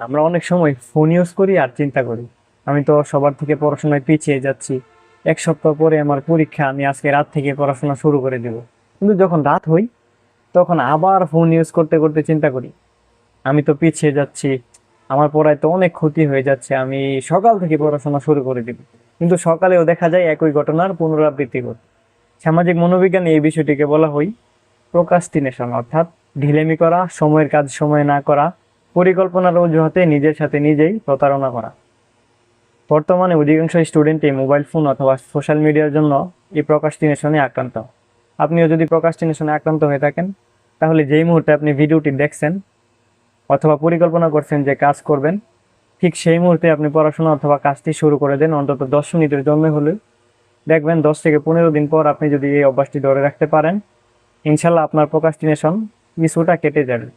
আমরা অনেক সময় ফোন ইউজ করি আর চিন্তা করি। আমি তো সবার থেকে পড়াশোনায় পিছিয়ে যাচ্ছি। এক সপ্তাহ পরে আমার পরীক্ষা, আমি আজকে রাত থেকে পড়াশোনা শুরু করে দেব। কিন্তু যখন রাত হই, তখন আবার ফোন ইউজ করতে করতে চিন্তা করি। আমি তো পিছিয়ে যাচ্ছি। আমার পড়ায় তো অনেক ক্ষতি হয়ে যাচ্ছে। আমি সকাল থেকে পড়াশোনা শুরু করে দিব। কিন্তু সকালেও দেখা যায় একই ঘটনার পুনরাবৃত্তি ঘটে। সামাজিক মনোবিজ্ঞানে এই বিষয়টিকে বলা হয় প্রোকাস্টিনেশন অর্থাৎ ঢিলেমি করা, সময়ের কাজ সময় না করা পরিকল্পনার অজুহাতে নিজের সাথে নিজেই প্রতারণা করা। বর্তমানে অধিকাংশ স্টুডেন্টই মোবাইল ফোন অথবা সোশ্যাল মিডিয়ার জন্য এই প্রকাস্টিনেশনে আক্রান্ত। আপনিও যদি প্রকাস্টিনেশনে আক্রান্ত হয়ে থাকেন, তাহলে যেই মুহূর্তে আপনি ভিডিওটি দেখছেন অথবা পরিকল্পনা করছেন যে কাজ করবেন, ঠিক সেই মুহূর্তে আপনি পড়াশোনা অথবা কাজটি শুরু করে দেন, অন্তত দশ মিনিটের জন্য হলে দেখবেন দশ থেকে পনেরো দিন পর আপনি যদি এই অভ্যাসটি ধরে রাখতে পারেন, ইনশাল্লাহ আপনার প্রকাস্টিনেশন কিছুটা কেটে যাবে।